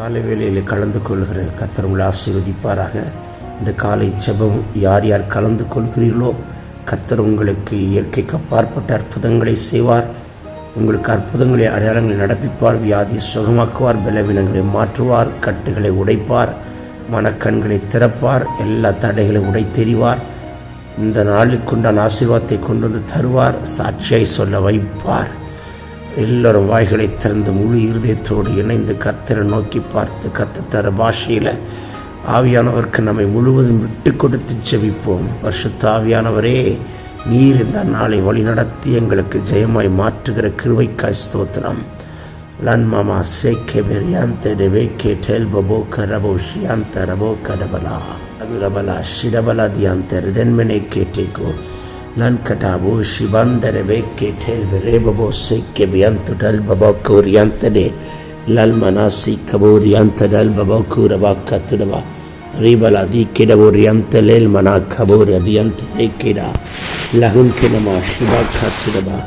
காலை வேளையில் கலந்து கொள்கிற கத்தர் உங்களை ஆசீர்வதிப்பாராக. இந்த காலை ஜெபம் யார் யார் கலந்து கொள்கிறீர்களோ கத்தர் உங்களுக்கு இயற்கைக்கு அப்பாற்பட்ட அற்புதங்களை செய்வார். உங்களுக்கு அற்புதங்களை அடையாளங்களை நடப்பிப்பார் வியாதி சுகமாக்குவார் பலவீனங்களை மாற்றுவார் கட்டுகளை உடைப்பார் மனக்கண்களை திறப்பார் எல்லா தடைகளை உடைத்தெறிவார். இந்த நாளுக்குண்டான ஆசீர்வாதத்தை கொண்டு வந்து தருவார் சாட்சியை சொல்ல வைப்பார். எல்லோரும் வாய்களை திறந்து முழு இருதயத்தோடு இணைந்து கத்தரை நோக்கி பார்த்து கத்தத்தர பாஷையில் ஆவியானவருக்கு நம்மை முழுவதும் விட்டு கொடுத்து செவிப்போம் வருஷத்து ஆவியானவரே நீர் இந்த நாளை வழிநடத்தி எங்களுக்கு ஜெயமாய் மாற்றுகிற கிருவைக்காய் ஸ்தோத்திரம். லன்மாமா சேக்கே பெரியாந்த டெவேக்கே டெல் பபோ கரபோ ஷியாந்த ரபோ கடபலா. அது ரபலா ஷிடபலா தியாந்த ரிதன்மனே கேட்டேக்கோ lan katabo shibandere veke tel verebo sekke bianto dal baba kuriantade lal manasi kaburianta dal baba kuraba katudaba ribala di kedaburianta lel mana kaburi adianta rekeda lahun kenama shiba katudaba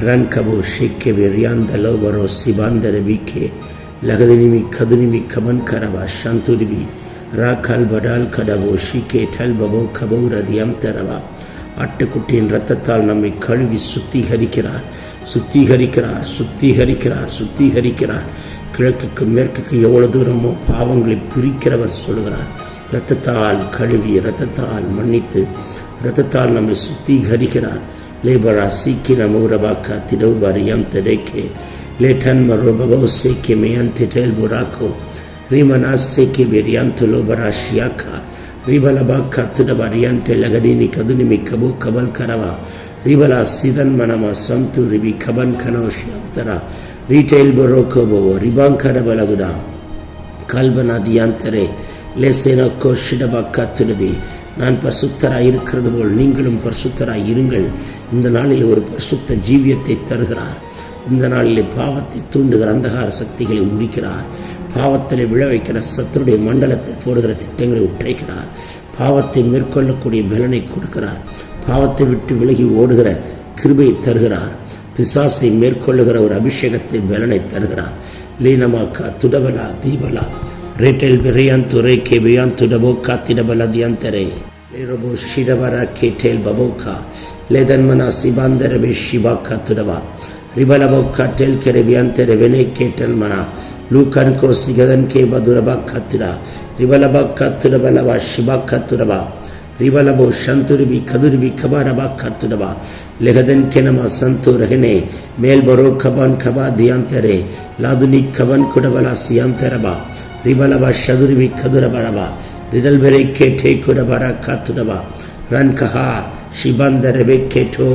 ran kabo shekke birianda lobaro sibandere bike lagadinimi kadunimi kaman karaba shanturibi rakal badal kadabo shike tel babo kabura diamtaraba ஆட்டுக்குட்டியின் ரத்தத்தால் நம்மை கழுவி சுத்திகரிக்கிறார். சுத்திகரிக்கிறார் சுத்திகரிக்கிறார் சுத்திகரிக்கிறார். கிழக்குக்கு மேற்குக்கு எவ்வளவு தூரமோ பாவங்களை பிரிக்கிறவர் சொல்கிறார் இரத்தத்தால் கழுவி இரத்தத்தால் மன்னித்து இரத்தத்தால் நம்மை சுத்திகரிக்கிறார். லேபரா சீக்கி நமூரபாக்கா திடௌபரியம் திடைக்கே. லேட்டன் மரோபபோ சேக்கே மேயந்தி டேல் புராக்கோ. ரீமனா சேக்கே பெரியாந்து துலோபரா ஷியாக்கா. ரிபலபா கத்துடபா ரியான்டே லகடினி கதுனிமி கபு கபல் கரவா ரிபலா சிதன் மனமா சந்து ரிபி கபன் கனோஷியந்தரா ரீட்டைல் ரிபாங் ரிபாங்கரபலகுடா கல்பனா தியாந்தரே லேசேனோ கோஷிடபா கத்துடபி நான் பரிசுத்தராய் இருக்கிறது போல் நீங்களும் பரிசுத்தராய் இருங்கள் இந்த நாளில் ஒரு பரிசுத்த ஜீவியத்தை தருகிறார் இந்த நாளில் பாவத்தை தூண்டுகிற அந்தகார சக்திகளை முடிக்கிறார் பாவத்தில் விழ வைக்கிற சத்துருடைய மண்டலத்தில் போடுகிற திட்டங்களை உற்றைக்கிறார் பாவத்தை மேற்கொள்ளக்கூடிய பலனை கொடுக்கிறார். பாவத்தை விட்டு விலகி ஓடுகிற கிருபையை தருகிறார். பிசாசை மேற்கொள்ளுகிற ஒரு அபிஷேகத்தை பலனை தருகிறார். லீனமாக்கா துடபலா தீபலா. ரேட்டல் பிரையான் துறை கே பியான் துடபோ தியான் தியாந்தரே. ரபோ ஷிடபரா கேட்டேல் பபோக்கா லேதன்மனா சிபாந்தரபே ஷிபாக்கா துடவா ரிபலபோக்கா டெல் கெரபியாந்தர வெனே கேட்டல் மனா. லூக்கானுக்கோ சிகதன் கே மதுரபா கத்துரா ரிவலபா கத்துரபலவா சிபா கத்துரபா ரிவலபோ சந்துருபி கதுருபி கபாரபா கத்துரபா லெகதன் கெனமா சந்து ரஹனே மேல் பரோ கபான் கபா தியாந்தரே லாதுனி கபன் குடபலா சியாந்தரபா ரிவலபா சதுருபி கதுரபரபா ரிதல் பெரை கேட்டே குடபரா காத்துடபா ரன் கஹா சிபாந்தரபே கேட்டோ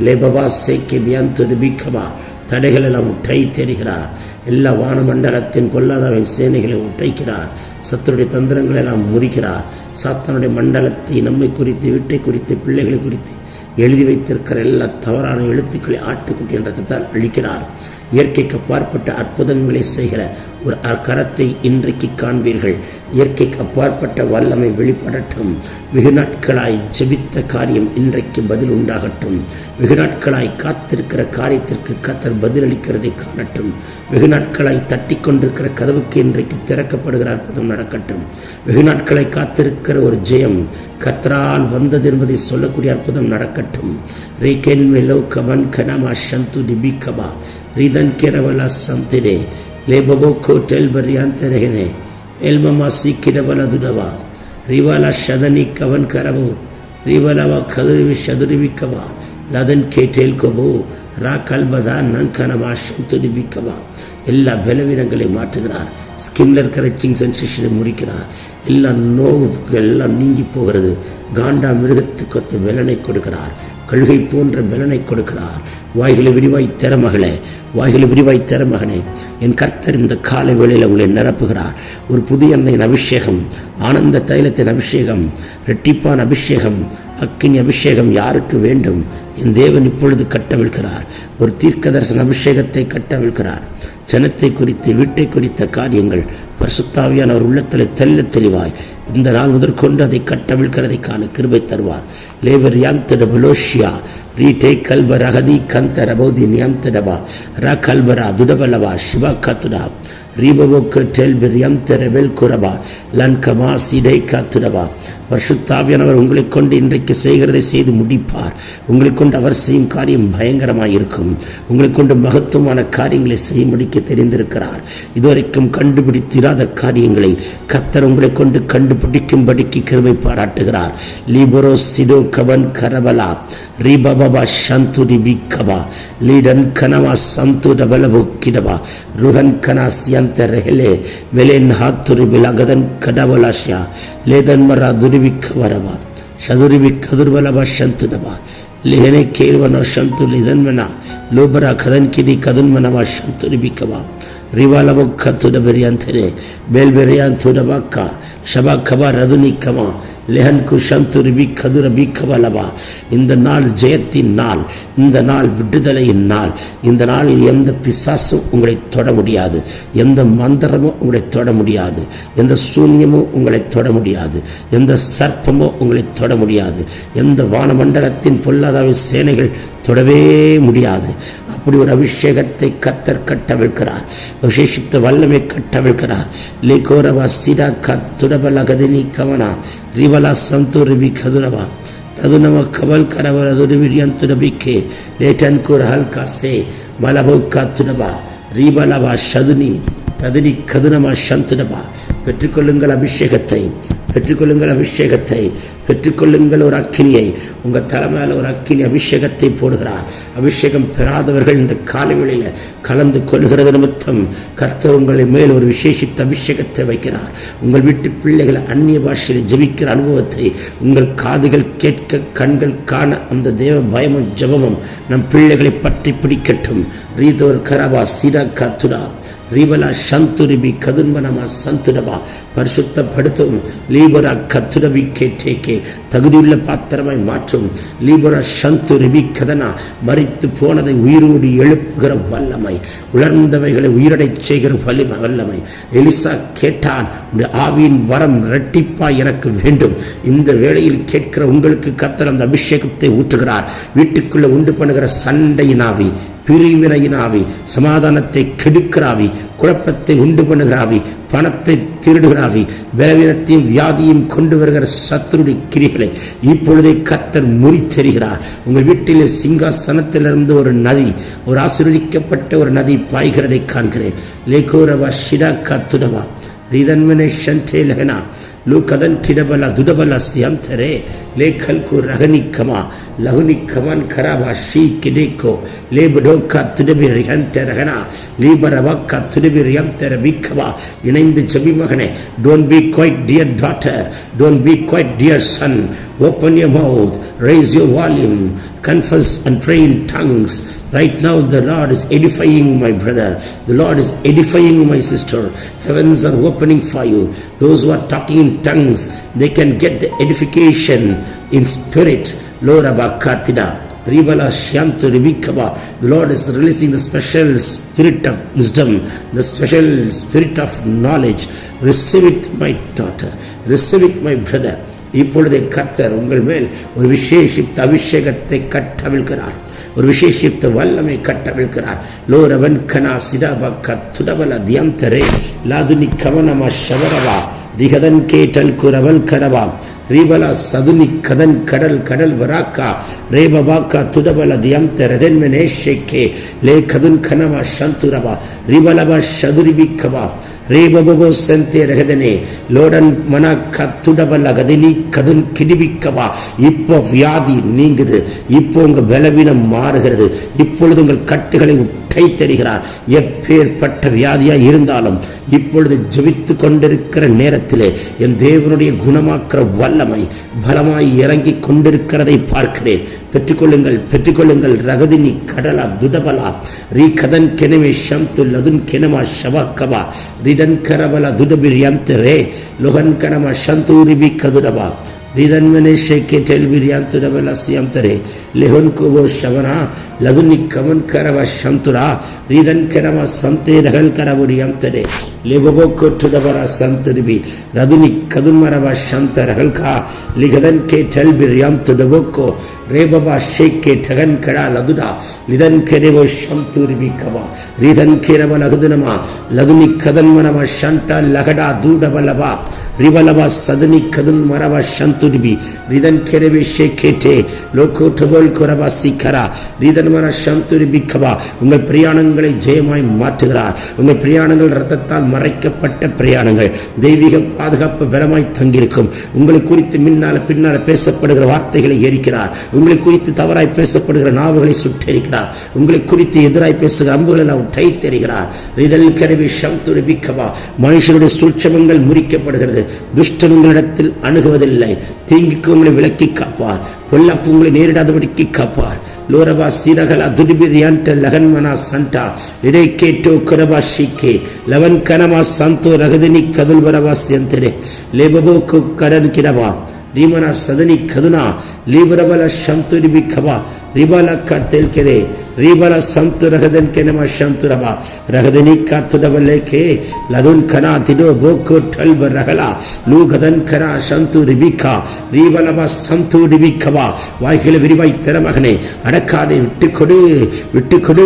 லேபபா சேக்கே பியாந்துருபி கபா தடைகளெல்லாம் உட்டை தெரிகிறார் எல்லா வானமண்டலத்தின் பொல்லாதவின் சேனைகளை உட்டைக்கிறார் சத்துருடைய தந்திரங்களை எல்லாம் முறிக்கிறார். சாத்தானுடைய மண்டலத்தை நம்மை குறித்து வீட்டை குறித்து பிள்ளைகளை குறித்து எழுதி வைத்திருக்கிற எல்லா தவறான எழுத்துக்களை ஆட்டுக்குட்டி என்ற அழிக்கிறார். இயற்கைக்கு அப்பாற்பட்ட அற்புதங்களை செய்கிற ஒரு கரத்தை இன்றைக்கு காண்பீர்கள். இயற்கைக்கு அப்பாற்பட்ட வல்லமை வெளிப்படட்டும். வெகு நாட்களாய் ஜெபித்த காரியம் இன்றைக்கு பதில் உண்டாகட்டும். வெகு நாட்களாய் காத்திருக்கிற காரியத்திற்கு கத்தர் பதிலளிக்கிறதை காணட்டும். வெகு நாட்களாய் தட்டி கொண்டிருக்கிற கதவுக்கு இன்றைக்கு திறக்கப்படுகிற அற்புதம் நடக்கட்டும். வெகு நாட்களாய் காத்திருக்கிற ஒரு ஜெயம் கத்தரால் வந்தது என்பதை சொல்லக்கூடிய அற்புதம் நடக்கட்டும். Riken velo kaman kanama shantu dibikaba. Ridan keravala santine. Lebobo kotel bariante rehene. Elmama sikidavala dudava. Rivala shadani kavan karabu. Rivalava kadrivi shadrivi kaba. Ladan ketel kobo. ராக்கல் Pathan நன்கனமா சந்து நிபிக்கவா எல்லா பலவீனங்களையும் மாற்றுகிறார் ஸ்கின்ல இருக்கிற சிங் சென்சேஷனை முடிக்கிறார் எல்லா நோவுக்கு எல்லாம் நீங்கி போகிறது காண்டா மிருகத்துக்கு பலனை கொடுக்கிறார் கழுகை போன்ற பலனை கொடுக்கிறார். வாய்களை விரிவாய் திறமகளே வாய்களை விரிவாய் திறமகனே என் கர்த்தர் இந்த காலை வேளையில் உங்களை நிரப்புகிறார். ஒரு புதிய அன்னையின் அபிஷேகம் ஆனந்த தைலத்தின் அபிஷேகம் ரெட்டிப்பான் அபிஷேகம் அக்கினி அபிஷேகம் யாருக்கு வேண்டும்? என் தேவன் இப்பொழுது கட்டவிழ்கிறார் ஒரு தீர்க்க தரிசன அபிஷேகத்தை கட்டவிழ்கிறார் ஜனத்தை குறித்து வீட்டை குறித்த காரியங்கள் பரிசுத்தாவியான அவர் உள்ளத்தில் தெல்ல தெளிவாய் இந்த நாள் முதற்கொண்டு அதை கட்டவிழ்கிறதைக்கான கிருபை தருவார். லேபர் யாம்திட பலோஷியா ரீடே கல்ப ரகதி கந்த ரபோதி நியம்திடபா ர கல்பரா துடபலவா சிவ கத்துடா. ரீபவோக்கு டெல்பிரியம் தெரவில் குரபா. லன்கமா சிடை காத்துடவா. வருஷத்தாவியானவர் உங்களை கொண்டு இன்றைக்கு செய்கிறதை செய்து முடிப்பார். உங்களை கொண்டு அவர் செய்யும் காரியம் பயங்கரமாக இருக்கும் உங்களை கொண்டு மகத்துவமான காரியங்களை செய்ய முடிக்க தெரிந்திருக்கிறார். இதுவரைக்கும் கண்டுபிடித்திராத காரியங்களை கத்தர் உங்களை கொண்டு கண்டுபிடிக்கும்படிக்கு கிருமை பாராட்டுகிறார். லீபரோ சிடோ கவன் கரபலா. ரிபபா ರುಹಬಬ ಶಂತುರಿ ಬಿಕ್ಕಬ ಲೀಡನ್ ಕನವ ಸಂತು ಡಬಲಬು ಕಿಡಬ ರುಹನ್ ಕನ ಸ್ಯಂತ ರೆಹಲೆ ವೆಲೆನ್ ಹಾತುರಿ ಬಿಲಗದನ್ ಕಡಬಲಾಶ್ಯ ಲೇದನ್ ಮರ ದುರಿಬಿಕ್ಕ ವರಬ ಶದುರಿಬಿಕ್ ಕದುರ್ಬಲಬ ಶಂತು ಡಬ ಲೇಹನೆ ಕೇಳುವನ ಶಂತು ಲಿದನ್ಮನ ಲೋಬರ ಕದನ್ ಕಿಡಿ ಕದನ್ಮನವ ಶಂತುರಿ ಬಿಕ್ಕವ ರಿವಾಲಬಕ್ಕ ತುಡಬೆರಿಯಂತನೆ ಬೇಲ್ಬೆರಿಯನ್ ತುಡಬಕ್ಕ ಶಬ ಕಬ ರದುನಿಕ್ಕಮ லெஹன் குஷந்துரி பிக்கதுர பிக்கவலவா இந்த நாள் ஜெயத்தின் நாள் இந்த நாள் விடுதலையின் நாள் இந்த நாள் எந்த பிசாசும் உங்களை தொட முடியாது எந்த மந்திரமும் உங்களை தொட முடியாது எந்த சூன்யமும் உங்களை தொட முடியாது எந்த சர்ப்பமோ உங்களை தொட முடியாது எந்த வானமண்டலத்தின் பொல்லாதாவை சேனைகள் தொடவே முடியாது அப்படி ஒரு அபிஷேகத்தை கத்தர் கட்டவிழ்க்கிறார் விசேஷித்த வல்லமை கட்டவிழ்க்கிறார் லேகோரவா சிரா கத்துடபல கதினி கவனா ரிவலா சந்தூரிபி கதுரவா ರದುನವ ಕಬಲ್ ಕರವ ರದುರಿವಿರಿಯಂತುರಬಿಕ್ಕೆ ಲೇಟನ್ ಕುರ್ ಹಲ್ಕಾ ಸೇ ಮಲಭೌಕ ತುನಬ ರೀಬಲವ ಶದುನಿ ரதினி கதுனமா சந்தனமா. பெற்றுக்கொள்ளுங்கள் அபிஷேகத்தை பெற்றுக்கொள்ளுங்கள் அபிஷேகத்தை பெற்றுக்கொள்ளுங்கள் ஒரு அக்கினியை. உங்கள் தலைமையில் ஒரு அக்கினி அபிஷேகத்தை போடுகிறார். அபிஷேகம் பெறாதவர்கள் இந்த காலவெளியில் கலந்து கொள்கிறது நிமித்தம் கர்த்தர் உங்களை மேல் ஒரு விசேஷித்த அபிஷேகத்தை வைக்கிறார். உங்கள் வீட்டு பிள்ளைகள் அந்நிய பாஷையில் ஜெபிக்கிற அனுபவத்தை உங்கள் காதுகள் கேட்க கண்கள் காண அந்த தேவ பயமும் ஜெபமும் நம் பிள்ளைகளை பற்றி பிடிக்கட்டும். ரீதோர் கரபா சீரா கத்துடா. ரீபலா சந்துருபி கதுன்மனமா சந்துடபா பரிசுத்தப்படுத்தும் லீபரா கத்துரபி கேட்டேக்கே தகுதியுள்ள பாத்திரமாய் மாற்றும் லீபரா சந்துருபி கதனா மறித்து போனதை உயிரோடு எழுப்புகிற வல்லமை உலர்ந்தவைகளை உயிரடைச் செய்கிற வலிமை வல்லமை எலிசா கேட்டான் ஆவியின் வரம் இரட்டிப்பா எனக்கு வேண்டும். இந்த வேளையில் கேட்கிற உங்களுக்கு கத்தர் அந்த அபிஷேகத்தை ஊற்றுகிறார். வீட்டுக்குள்ள உண்டு பண்ணுகிற சண்டையின் ஆவி பிரிவினையினாவி சமாதானத்தை கெடுக்கிறாவி குழப்பத்தை உண்டு பண்ணுகிறாவி பணத்தை திருடுகிறாவி பலவீனத்தையும் வியாதியும் கொண்டு வருகிற சத்துருடைய கிரிகளை இப்பொழுதே கத்தர் முறித்தெறிகிறார் உங்கள் வீட்டில் சிங்காசனத்திலிருந்து ஒரு நதி ஒரு ஆசீர்வதிக்கப்பட்ட ஒரு நதி பாய்கிறதை காண்கிறேன். லேகோரவா ஷிடா கத்துடவா ரிதன்மனே ஷன்டே लेखल को रहनी खमा लहुनी खमन खरा भाषी किडे को ले बडो कत्ने भी रिहन तेरहना ली बरबा कत्ने भी रियम तेरे भी खमा இணைந்து செவி மகனே don't be quiet dear daughter don't be quiet dear son open your mouth raise your volume confess and pray in tongues Right now, the Lord is edifying my brother. The Lord is edifying my sister. Heavens are opening for you. Those who are talking in tongues, they can get the edification in spirit lord abakatida Ribala Shantu Ribikaba. The Lord is releasing the special spirit of wisdom, the special spirit of knowledge. Receive it, my daughter. Receive it, my brother. இப்பொழுதே கர்த்தர் உங்கள் மேல் ஒரு விசேஷித்த அபிஷேகத்தை கட்டவிழ்கிறார் ஒரு விசேஷித்த வல்லமை கட்டவிழ்கிறார் லோரவன் கனா சிடாபக்க துடபல தியந்தரே லாதுனி கவனமா ஷவரவா ரிகதன் கேட்டல் குரவல் கரவா ரீபலா சதுனி கதன் கடல் கடல் வராக்கா ரேபபாக்கா துடபல தியந்த ரதன்மெனே ஷேக்கே லே கதுன் கனவா சந்துரவா ரிபலவா சதுரிபிக்கவா ரேபபோ செந்தே ரகதனே லோடன் மன கத்துடபல கதினி கதுன் கிடிபிக்கவா இப்போ வியாதி நீங்குது இப்போ உங்க பலவீனம் மாறுகிறது இப்பொழுது உங்கள் கட்டுகளை உட்டை தருகிறார் எப்பேற்பட்ட வியாதியா இருந்தாலும் இப்பொழுது ஜபித்து கொண்டிருக்கிற நேரத்திலே என் தேவனுடைய குணமாக்குற வல்லமை பலமாய் இறங்கி கொண்டிருக்கிறதை பார்க்கிறேன். பெற்றுக்கொள்ளுங்கள் பெற்றுக்கொள்ளுங்கள் ரகதினி கடலா துடபலா ரீ கதன் கெனவே ஷம் துல்லதுன் கெனமா ஷவாக்கவா ரிடன் ரிதன்கரபல துடபிர் யந்திரே லுகன்கரம சந்தூரிபி கதுடபா ரிதன்மனே ஷேக்கே டெல்பிர் யந்துடபல சியந்தரே லிஹுன் குபோ ஷவனா லதுனி கமன் கரவ சந்துரா ரிதன் கரம சந்தே ரகல் கரபுர் யந்தரே லிபபோ கொட்டுடபர சந்திருபி ரதுனி கதுமரவ சந்த ரகல்கா லிகதன் கே டெல்பிர் யந்துடபோக்கோ ರೇಬಬ ಶೇಕೆ ಠಗನ್ ಕಡ ಲದುಡ ಲಿದನ್ ಕೆರೆವೋ ಶಂತುರಿಬಿ ಕವ ರಿದನ್ ಕೆರವ ಲಗದುನಮ ಲದುನಿ ಕದನ್ ಮನವ ಶಂಟ ಲಗಡ ದೂಡಬಲಬ ರಿಬಲಬ ಸದನಿ ಕದುನ್ ಮರವ ಶಂತುರಿಬಿ ರಿದನ್ ಕೆರೆವೆ ಶೇಕೇಟೆ லோகோ டபோல் குரபா சிக்கரா ரீதன்மன சந்துரி பிக்கவா உங்கள் பிரயாணங்களை ஜெயமாய் மாற்றுகிறார் உங்கள் பிரயாணங்கள் ரத்தத்தால் மறைக்கப்பட்ட பிரயாணங்கள் தெய்வீக பாதுகாப்பு பலமாய் தங்கியிருக்கும் உங்களை குறித்து முன்னால பின்னால பேசப்படுகிற வார்த்தைகளை எரிக்கிறார் உங்களை குறித்து தவறாய் பேசப்படுகிற நாவுகளை சுட்டெரிக்கிறார். உங்களை குறித்து எதிராய் பேசுகிற அம்புகளை எல்லாம் டை தெரிகிறார் இதழ் கருவி சந்துரி பிக்கவா. மனுஷனுடைய சூட்சமங்கள் முறிக்கப்படுகிறது. துஷ்டனங்களிடத்தில் அணுகுவதில்லை. தீங்குக்கு உங்களை விலக்கி காப்பார். பொல்லப்பு உங்களை நேரிடாதபடிக்கு காப்பார். லோரபா சீரகலா துடிபிரியான்ட லகன்மனா சண்டா. இடை கேட்டோ குரபா ஷிக்கே. லவன் கனமா சந்தோ ரகதினி கதுல் வரவா சியந்தரே. லேபபோக்கு கடன் கிடவா. லீமனா சதனி கதுனா லீபரபல சம்துரிபி கபா ರಿಬಲ ಕತ್ತೆಲ್ ಕೆರೆ ರಿಬಲ ಸಂತು ರಹದನ್ ಕೆನಮ ಶಂತುರಬ ರಹದನಿ ಕತ್ತುಡಬಲ್ಲೇಕೆ ಲದುನ್ ಕನ ತಿಡೋ ಬೋಕು ಟಲ್ಬ ರಹಲ ಲೂಗದನ್ ಕನ ಶಂತು ರಿಬಿಕ ரீபலப சந்து டிபிக்கவா வாய்களை விரிவாய் தர மகனே அடக்காதே விட்டு கொடு விட்டு கொடு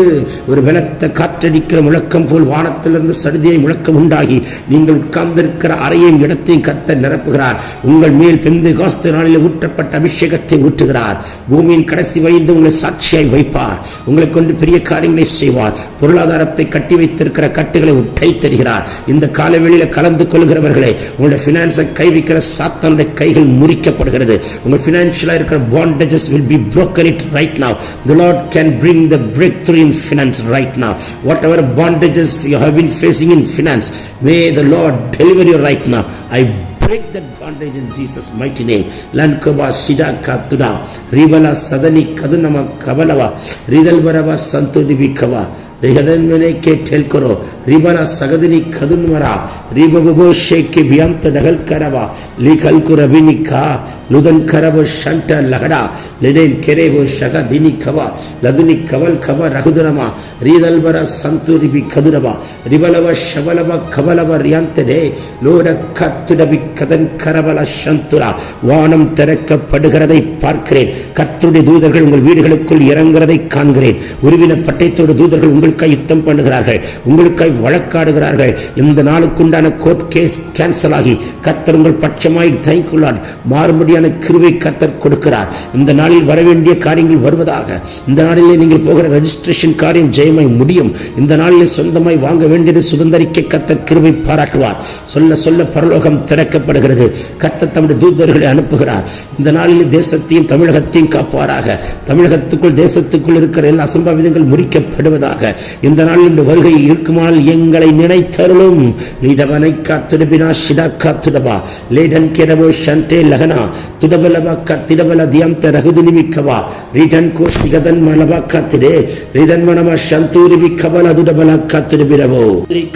ஒரு பலத்த காற்றடிக்கிற முழக்கம் போல் வானத்திலிருந்து சடுதியை முழக்கம் உண்டாகி நீங்கள் உட்கார்ந்திருக்கிற அறையும் இடத்தையும் கத்த நிரப்புகிறார் உங்கள் மேல் பெந்து காஸ்து நாளில் ஊற்றப்பட்ட அபிஷேகத்தை ஊற்றுகிறார் பூமியின் கடைசி வயது உங்களை சாட்சியாய் வைப்பார். உங்களை கொண்டு பெரிய காரியங்களை செய்வார். பொருளாதாரத்தை கட்டி வைத்திருக்கிற கட்டுகளை உட்டை தருகிறார். இந்த காலவெளியில கலந்து கொள்கிறவர்களே உங்களுடைய பினான்ஸை கைவிக்கிற சாத்தானுடைய கைகள் முறிக்கப்படுகிறது. உங்கள் ஃபினான்ஷியலாக இருக்கிற bondages will be broken it right now. The lord can bring the breakthrough in finance right now. Whatever bondages you have been facing in finance may the lord deliver you right now. I break that bondage in Jesus' mighty name. Lankova Shida Katuna, Rivala Sadani Kadunama Kabalava, Ridalvarava Santu Divikava. K ಟೆಲ್ಕೊರೋ ರಿಬನ ಸಗದಿನಿ ಕದುನ್ಮರ ರಿಬಬೋ ಶೇಕೆ ಬಿಯಂತ ಡಗಲ್ ಕರವ ಲಿಖಲ್ಕು ರಬಿನಿಕ ಲುದನ್ ಕರಬ ಶಂಟ ಲಹಡ ಲೆನೆನ್ ಕೆರೆಬೋ ಶಗ ದಿನಿ ಕವ ಲದುನಿ ಕವಲ್ ಕವ ರಹುದರಮ ರೀದಲ್ಬರ ಸಂತು ರಿಬಿ ಕದುರವ ರಿಬಲವ ಶಬಲವ ಕಬಲವ ರಿಯಂತನೆ லோட கத்துடபி கதன் கரபல சந்துரா வானம் திறக்கப்படுகிறதை பார்க்கிறேன் கர்த்தருடைய தூதர்கள் உங்கள் வீடுகளுக்குள் இறங்குறதை காண்கிறேன் உருவின பட்டயத்தோட தூதர்கள் உங்களுக்கு யுத்தம் பண்ணுகிறார்கள் உங்களுக்காய் வழக்காடுகிறார்கள். இந்த நாளுக்குண்டான கோர்ட் கேஸ் கேன்சல் ஆகி கத்தர் உங்கள் பட்சமாய் தயக்குள்ளார் மாறுபடியான கிருவை கத்தர் கொடுக்கிறார். இந்த நாளில் வரவேண்டிய காரியங்கள் வருவதாக. இந்த நாளிலே நீங்கள் போகிற ரெஜிஸ்ட்ரேஷன் காரியம் ஜெயமாய் முடியும். இந்த நாளிலே சொந்தமாய் வாங்க வேண்டியது சுதந்திரிக்க கத்தர் கிருவை பாராட்டுவார். சொல்ல சொல்ல பரலோகம் திறக்கப்படுகிறது. கத்த தம்முடைய தூதர்களை அனுப்புகிறார். இந்த நாளில் தேசத்தையும் தமிழகத்தையும் காப்பாராக. தமிழகத்துக்குள் தேசத்துக்குள் இருக்கிற எல்லா அசம்பாவிதங்கள் முறிக்கப்படுவதாக. இந்த நாள் நாளில் வருகை இருக்குமானால் எங்களை நினைத்தருளும். நீதவனை காத்திடுபினா சிடா காத்திடபா லேடன் கெடவோ ஷண்டே லகனா. துடபலபா கத்திடபல தியந்த ரகுது நிமிக்கவா ரீடன் கோ சிகதன் மலபா காத்திடே. ரீதன் மனமா ஷந்தூரி மிக்கபல துடபல காத்திடுபிரவோ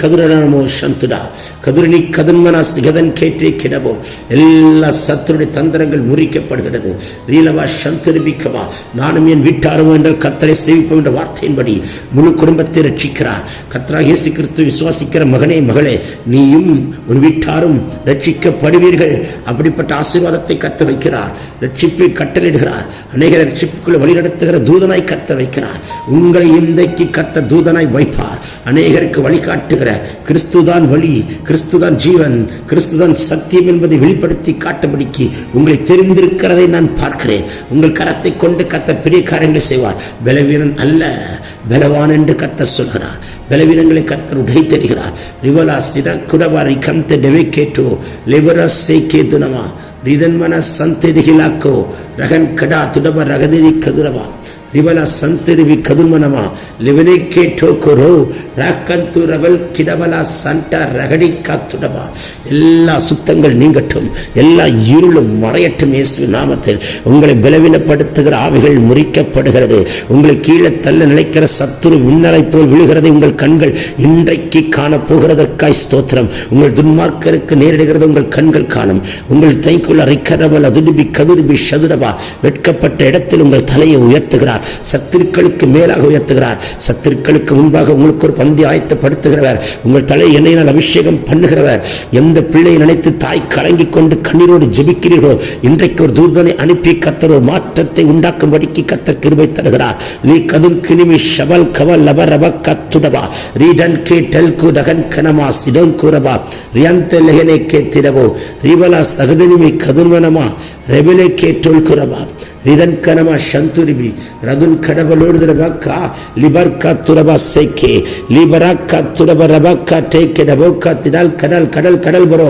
கதுரனமோ ஷந்துடா. கதுரணி கதன்மனா சிகதன் கேட்டே கிடவோ. எல்லா சத்துருடைய தந்திரங்கள் முறிக்கப்படுகிறது. ரீலவா ஷந்துரிமிக்கவா நானும் என் வீட்டாரும் என்ற கத்தரை சேவிப்போம் என்ற வார்த்தையின்படி முழு குடும்பத்தை ரட்சிக்கிறார். கர்த்தராக கிறிஸ்து விசுவாசிக்கிற மகனே மகளே நீயும் உன் வீட்டாரும் ரட்சிக்கப்படுவீர்கள். அப்படிப்பட்ட ஆசீர்வாதத்தை கத்த வைக்கிறார். ரட்சிப்பை கட்டளிடுகிறார் அநேக ரட்சிப்புக்குள்ள வழிநடத்துகிற தூதனாய் கத்த வைக்கிறார். உங்களை இன்றைக்கு கத்த தூதனாய் வைப்பார். அநேகருக்கு வழிகாட்டுகிற கிறிஸ்துதான் வழி கிறிஸ்துதான் ஜீவன் கிறிஸ்துதான் சத்தியம் என்பதை வெளிப்படுத்தி காட்டும்படிக்கு உங்களை தெரிந்திருக்கிறதை நான் பார்க்கிறேன். உங்கள் கரத்தை கொண்டு கத்த பெரிய காரியங்களை செய்வார். பலவீனன் அல்ல. பலவான் என்று கத்தர் சொல்கிறார் பலவீனங்களை கத்தர் உடைத்தருகிறார் ரிவலா சித குடவாரி ரிகம்த டெவிகேட்டோ லிபரஸ் சேக்கே துனமா ரிதன்மன சந்தெடுகிலாக்கோ ரகன் கடா துடப ரகதிரி கதுரவா ರಿಬಲ ಸಂತಿರುವಿ ಕದುಮನಮ ಲಿವನಿಕೆ ಟೋಕುರು ராக்கந்து ரவல் கிடவலா சண்ட ரகடி காத்துடவா எல்லா சுத்தங்கள் நீங்கட்டும் எல்லா இருளும் மறையட்டும் இயேசு நாமத்தில் உங்களை பலவீனப்படுத்துகிற ஆவிகள் முறிக்கப்படுகிறது உங்களை கீழே தள்ள நினைக்கிற சத்துரு விண்ணலை போல் விழுகிறது உங்கள் கண்கள் இன்றைக்கு காண போகிறதற்காய் ஸ்தோத்திரம் உங்கள் துன்மார்க்கருக்கு நேரிடுகிறது உங்கள் கண்கள் காணும் உங்கள் தைக்குள்ள ரிக்கரவல் அதுடுபி கதுருபி சதுரவா வெட்கப்பட்ட இடத்தில் உங்கள் தலையை உயர்த்துகிறார் சத்துருக்களுக்கு மேலாக உயர்த்துகிறார். சத்துருக்களுக்கு முன்பாக உங்களுக்கு ஒரு பந்தி ஆயத்தப்படுத்துகிறவர். உங்கள் தலை எண்ணெயினால் அபிஷேகம் பண்ணுகிறவர். எந்த பிள்ளையை நினைத்து தாய் கலங்கிக் கொண்டு கண்ணீரோடு ஜெபிக்கிறீர்களோ இன்றைக்கு ஒரு தூதனை அனுப்பி கத்தர் ஒரு மாற்றத்தை உண்டாக்கும்படிக்கு கத்தர் கிருபை தருகிறார். நீ கதுல் கிணிமி ஷபல் கவல் லப ரப கத்துடவா ரீடன் கே டெல் கு டகன் கனமா சிடோன் கூறவா ரியந்த லெஹனே கே திடவோ ரிவலா சகதினிமி கதுன்வனமா. ரெபிலே கே டொல் குரவா ரிதன் கனமா சந்துரிபி ரதுன் கடவலோடு ரபக்கா லிபர்கா துரபா சேக்கே லிபராக்கா துரப ரபக்கா டேக்கே ரபோக்கா திடால் கடல் கடல் கடல் பரோ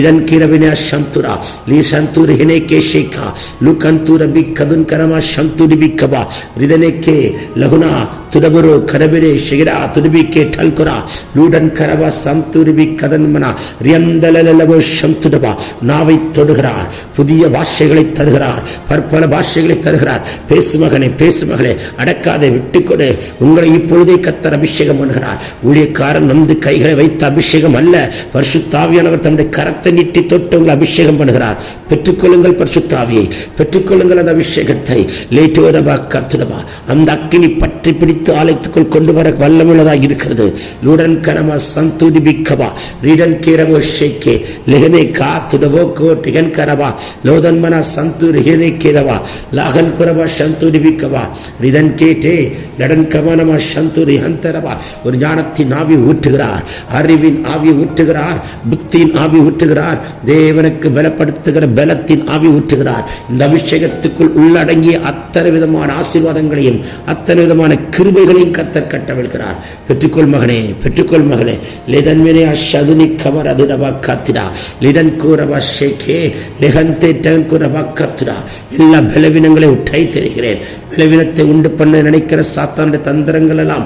இதன் கிரவினா சந்துரா லீ சந்தூர் ஹினே கே ஷேக்கா லுகந்தூர பி கதுன் கனமா சந்துரி பி கபா ரிதனே கே லகுனா துடபுரு கரபிரே ஷிகிரா துடுபி கே டல்குரா லூடன் கரபா சந்துரிபி கதன்மனா ரியந்தலலவோ சந்துடபா நாவை தொடுகிறார் புதிய பாஷைகளை தருகிறார் பற்பல பாஷைகளை தருகிறார் பேசு மகனே பேசு மகளே அடக்காதை விட்டுக்கொடு. உங்களை இப்பொழுதே கத்தர் அபிஷேகம் பண்ணுகிறார். ஊழியக்காரன் வந்து கைகளை வைத்த அபிஷேகம் அல்ல. பரிசுத்தாவியானவர் தன்னுடைய கரத்தை நீட்டி தொட்டு உங்களை அபிஷேகம் பண்ணுகிறார். பெற்றுக்கொள்ளுங்கள் பரிசுத்தாவியை. பெற்றுக்கொள்ளுங்கள் அந்த அபிஷேகத்தை. லேட்டோரபா கத்துடபா அந்த அக்கினி பற்றி பிடித்து ஆலயத்துக்குள் கொண்டு வர வல்லமுள்ளதாக இருக்கிறது. லூடன் கனமா சந்தூரி பிக்கபா ரீடன் கீரவோ ஷேக்கே. லெஹனே கா துடவோ கோ டிகன் கரவா. லோதன்மனா சந்தூர் ரிஹனே கீரவா. லாகன் குரவா சந்தூரி பிக்கவா ரிதன் கேட்டே நடன்கவனமா சந்துரி ஹந்தரவா ஒரு ஞானத்தின் ஆவி ஊற்றுகிறார். அறிவின் ஆவி ஊற்றுகிறார். புத்தியின் ஆவி ஊற்றுகிறார். தேவனுக்கு பலப்படுத்துகிற பலத்தின் ஆவி ஊற்றுகிறார். இந்த அபிஷேகத்துக்குள் உள்ளடங்கிய அத்தனை விதமான ஆசீர்வாதங்களையும் அத்தனை விதமான கிருபைகளையும் கத்தர் கட்டவிழ்கிறார் பெற்றுக்கொள் மகனே பெற்றுக்கொள் மகனே லிதன்மினே அஷதுனி கவர் அதுடபா காத்திடா. லிடன் கூறவா ஷேகே லெகந்தே டங்குரபா கத்துடா. எல்லா பலவீனங்களை உட்டை தெரிகிறேன் பலவீனத்தை உண்டு பண்ண நினைக்கிற சாத்தானுடைய தந்திரங்கள் எல்லாம்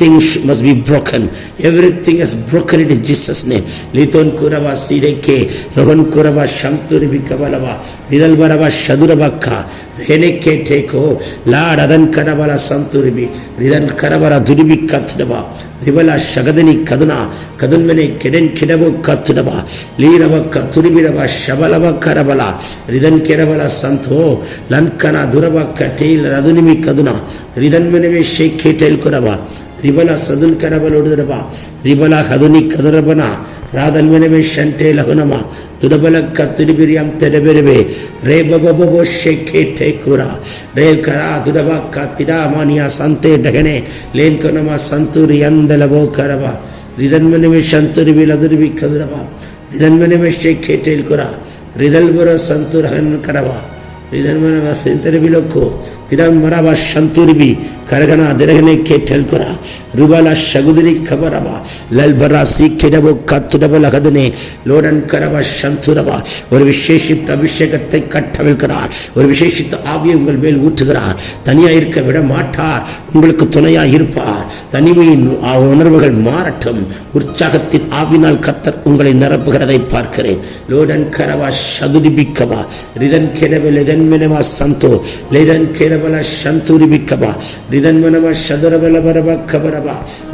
everything must be broken everything is broken in Jesus name லிதோன் கூறவா சீரைக்கே Rohan கூறவா சந்துரிபி கபலவா ரிதல் வரவா சதுரபக்கா ரேனேக்கே டேக்கோ லாட் அதன் கனபல சந்துரிபி ரிதன் கரபர துரிபி கத்துடவா ரிவல ಶಗದನಿ ಕದುನ ಕದುನ್ಮನೆ ಕೆಡೆನ್ ಕಿಡಬು ಕತ್ತುಡಬ ಲೀರವಕ್ಕ ತುರಿಬಿಡಬ ಶಬಲವ ಕರಬಲ ರಿದನ್ ಕೆರಬಲ ಸಂತೋ ಲನ್ಕನ ದುರಬಕ್ಕ ಟೇಲ್ ರದುನಿಮಿ ಕದುನ ರಿದನ್ಮನೆವೆ ಶೇಖೆ ಟೇಲ್ ಕುರಬ ರಿಬಲ ಸದುನ್ ಕರಬಲ ಉಡಿದರಬ ರಿಬಲ ಹದುನಿ ಕದುರಬನ ರಾದನ್ಮನೆವೆ ಶಂಟೆ ಲಹುನಮ ತುಡಬಲಕ್ಕ ತುಡಿಬಿರಿಯಂ ತೆಡಬೆರಬೆ ರೇ ಬಬಬೋ ಶೇಖೆ ಟೇಕುರ ರೇ ಕರ ದುಡಬಕ್ಕ ತಿಡಾಮಾನಿಯ ಸಂತೆ ಡಗನೆ ಲೇನ್ ಕನಮ ಸಂತೂರಿ ಅಂದಲವೋ ಕರಬ ರಿದನ್ಮನೆವೆ ಶಂತುರಿಬಿ ಲದುರಿಬಿ ಕದುರಬ ರಿದನ್ಮನೆವೆ ಶೇಖೆ ಟೇಲ್ಕುರ ರಿದಲ್ಬುರ ಸಂತುರಹನ್ ಕರವ ರಿದನ್ಮನವ ಸಂತರಿಬಿಲೊಕ್ಕು ತಿರಂ திடம்பரவ சந்துருபி கரகனா திரகனை கேட்டல்குரா ருபல சகுதிரி கபரவா. லல்பரா சீக்கிடவோ கத்துடவோ லகதுனே. லோடன் கரவ ஒரு விசேஷித்த அபிஷேகத்தை கட்டவிழ்கிறார். ஒரு விசேஷித்த ஆவியை உங்கள் மேல் ஊற்றுகிறார். தனியாக இருக்க விட மாட்டார். உங்களுக்கு துணையா இருப்பார். தனிமையின் உணர்வுகள் மாறட்டும். உற்சாகத்தின் ஆவினால் கத்தர் உங்களை நிரப்புகிறதை பார்க்கிறேன். லோடன் கரவா சதுரிபிக்கவா ரிதன் கெனவெ லெதன் சந்தோ. லெதன் கென ಬಲ ಶಂತೂರಿ ಬಿಕ್ಕಬ ರಿದನ್ಮನಮ ಶದರಬಲ ಬರಬ ಖಬರಬ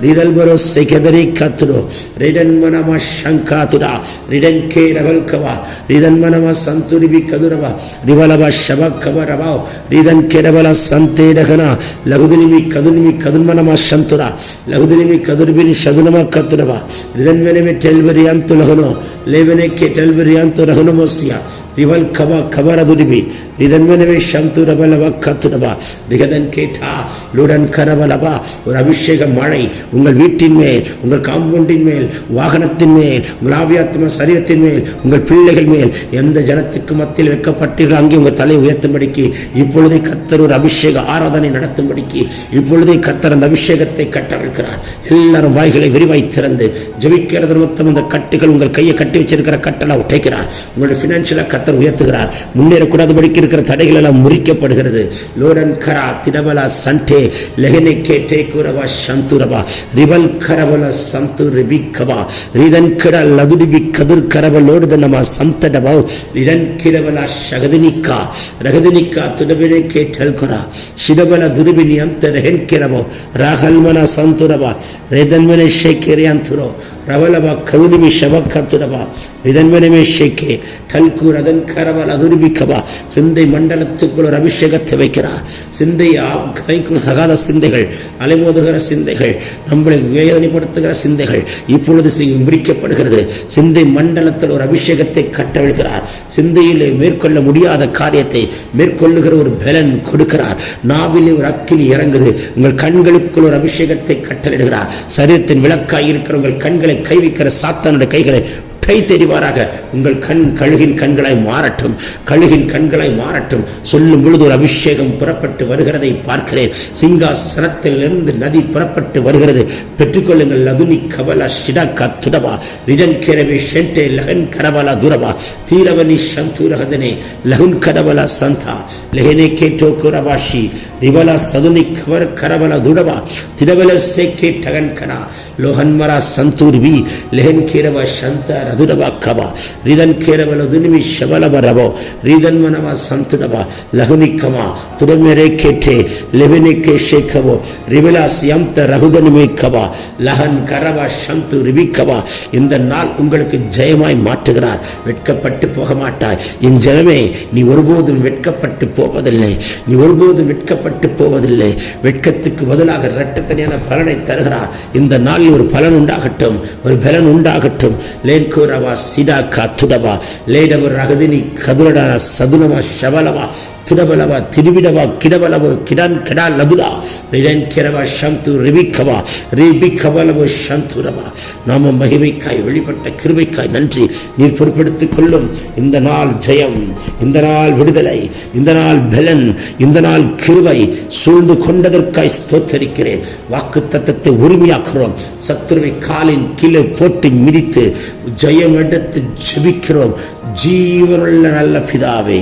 ರಿದಲ್ ಬರೋ ಸೆಕೆದರಿ ಕತ್ರು ರಿಡನ್ಮನಮ ಶಂಕಾತುರ ರಿಡನ್ ಕೇ ರಬಲ್ ಕವ ರಿದನ್ಮನಮ ಸಂತೂರಿ ಬಿ ಕದುರಬ ರಿಬಲಬ ಶಬ ಖಬರಬ ರಿದನ್ ಕೆರಬಲ ಸಂತೇಡಗನ ಲಘುದಿನಿಮಿ ಕದುನಿಮಿ ಕದುನ್ಮನಮ ಶಂತುರ ಲಘುದಿನಿಮಿ ಕದುರ್ಬಿನಿ ಶದುನಮ ಕತ್ತುರಬ ರಿದನ್ಮನಮೆ ಟೆಲ್ಬರಿ ಅಂತು ಲಘುನು ಲೇವನೆ ಕೆ ಟೆಲ್ಬರಿ ಅಂತು ರಘುನಮೋಸ್ಯ ரிவல் கவா கவரதுரிபி ரிதன்வனவே சந்து ரபலவ கத்துடபா ரிகதன் கேட்டா லுடன் கரவலபா ஒரு அபிஷேக மழை உங்கள் வீட்டின் மேல் உங்கள் காம்பவுண்டின் மேல் வாகனத்தின் மேல் உங்கள் ஆவியாத்ம சரீரத்தின் மேல் உங்கள் பிள்ளைகள் மேல் எந்த ஜனத்துக்கு மத்தியில் வைக்கப்பட்டீர்கள் அங்கே உங்கள் தலை உயர்த்தும்படிக்கு இப்பொழுதே கத்தர் ஒரு அபிஷேக ஆராதனை நடத்தும்படிக்கு இப்பொழுதே கத்தர் அந்த அபிஷேகத்தை கட்டவிழ்கிறார் எல்லாரும் வாய்களை விரிவாய் திறந்து ஜபிக்கிறது மொத்தம் அந்த கட்டுகள் உங்கள் கையை கட்டி வச்சிருக்கிற கட்டெல்லாம் உடைக்கிறார் உங்களுடைய ஃபினான்ஷியலாக கத்தர் உயர்த்துகிறார் முன்னேறக்கூடாதபடிக்கு இருக்கிற தடைகள் எல்லாம் முறிக்கப்படுகிறது லோடன் கரா திடபலா சண்டே லெஹனே கேட்டே குரவா சந்துரபா ரிபல் கரபல சந்து ரிபிக்கபா ரிதன் கிட லதுடிபி கதிர் கரப லோடுத நம சந்தடபா ரிதன் கிடபல ಶಗದಿನಿಕಾ ರಗದಿನಿಕಾ ತುಡಬಿನೆ ಕೇಟಲ್ ಕೊರ ಶಿಡಬಲ ದುರಿಬಿನಿ ಅಂತ ರೆಹೆನ್ ಕೆರಬೋ ರಾಹಲ್ಮನ ಸಂತುರಬ ರೇದನ್ಮನೆ ಶೇಕೆರಿ ಅಂತುರೋ రవలవ కదులిమి శవకతుడవా விதன்மனமே ஷேக்கே கல்கூர் அதன் கரவல் அதுருபிக்கவா சிந்தை மண்டலத்துக்குள் ஒரு அபிஷேகத்தை வைக்கிறார். சிந்தை தைக்குள் தகாத சிந்தைகள் அலைமோதுகிற சிந்தைகள் நம்மளை வேதனைப்படுத்துகிற சிந்தைகள் இப்பொழுது முடிக்கப்படுகிறது சிந்தை மண்டலத்தில் ஒரு அபிஷேகத்தை கட்டவிழ்கிறார். சிந்தையிலே மேற்கொள்ள முடியாத காரியத்தை மேற்கொள்ளுகிற ஒரு பலன் கொடுக்கிறார். நாவிலே ஒரு அக்கினி இறங்குது. உங்கள் கண்களுக்குள் ஒரு அபிஷேகத்தை கட்டளிடுகிறார் சரீரத்தின் விளக்காய் இருக்கிற உங்கள் கண்களை கைவிக்கிற சாத்தானுடைய கைகளை கை தெரிவாராக உங்கள் கண் கழுகின் கண்களாய் மாறட்டும் கழுகின் கண்களாய் மாறட்டும். சொல்லும் பொழுது ஒரு அபிஷேகம் புறப்பட்டு வருகிறதை பார்க்கிறேன். சிங்காசனத்திலிருந்து நதி புறப்பட்டு வருகிறது. பெற்றுக்கொள்ளுங்கள் லதுனி கபலா ஷிடகா துடவா. ரிடன் கிரவி ஷென்டே லகன் கரபலா துரபா தீரவனி சந்தூரகதனே லகுன் கரபலா சந்தா. லெஹனே கேட்டோ குரபாஷி ரிபலா சதுனி கவர் கரபலா துடபா திரபல சேக்கே டகன் கனா லோகன்மரா சந்தூர்வி லெஹன் கிரவ சந்தா ರದುಡವ ಕಬ ರಿದನ್ ಕೇರವಲ ದುನಿಮಿ ಶಬಲಬ ರಬೋ ರಿದನ್ ಮನವ ಸಂತುಡವ ಲಹುನಿ ಕಮ ತುಡಮೆರೆ ಕೆಟ್ಟೆ ಲೆವೆನೆ ಕೇಶೆ ಕಬೋ ரிவிலாஸ் யம்த ரகுதனுமே கபா லஹன் கரவ சந்து ரிபிக்கபா இந்த நாள் உங்களுக்கு ஜெயமாய் மாற்றுகிறார் வெட்கப்பட்டு போக மாட்டாய் என் ஜனமே நீ ஒருபோதும் வெட்கப்பட்டு போவதில்லை நீ ஒருபோதும் வெட்கப்பட்டு போவதில்லை வெட்கத்துக்கு பதிலாக இரட்டத்தனியான பலனை தருகிறார் இந்த நாளில் ஒரு பலன் உண்டாகட்டும் ஒரு பலன் உண்டாகட்டும் ರವ ಸಿಡಾ ಕಾ ತುಡವ ಲೇಡವ ರಗದಿನಿ ಕದುರಡ ಸದುನವ ಶಬಲವ திடபலவ திருவிடவா கிடபலவு கிடன் கெடா லதுலா நிடன் கிரவ சந்து ரிபிக்கவா ரிபிக்கவலவு சந்துரவா. நாம மகிமைக்காய் வெளிப்பட்ட கிருமைக்காய் நன்றி. நீர் பொருட்படுத்திக் கொள்ளும் இந்த நாள் ஜெயம் இந்த நாள் விடுதலை இந்த நாள் பலன் இந்த நாள் கிருவை சூழ்ந்து கொண்டதற்காய் ஸ்தோத்தரிக்கிறேன். வாக்கு தத்தத்தை உரிமையாக்குறோம். சத்துருவை காலின் கீழே போட்டு மிதித்து ஜெயம் எடுத்து ஜபிக்கிறோம். ஜீவனுள்ள நல்ல பிதாவே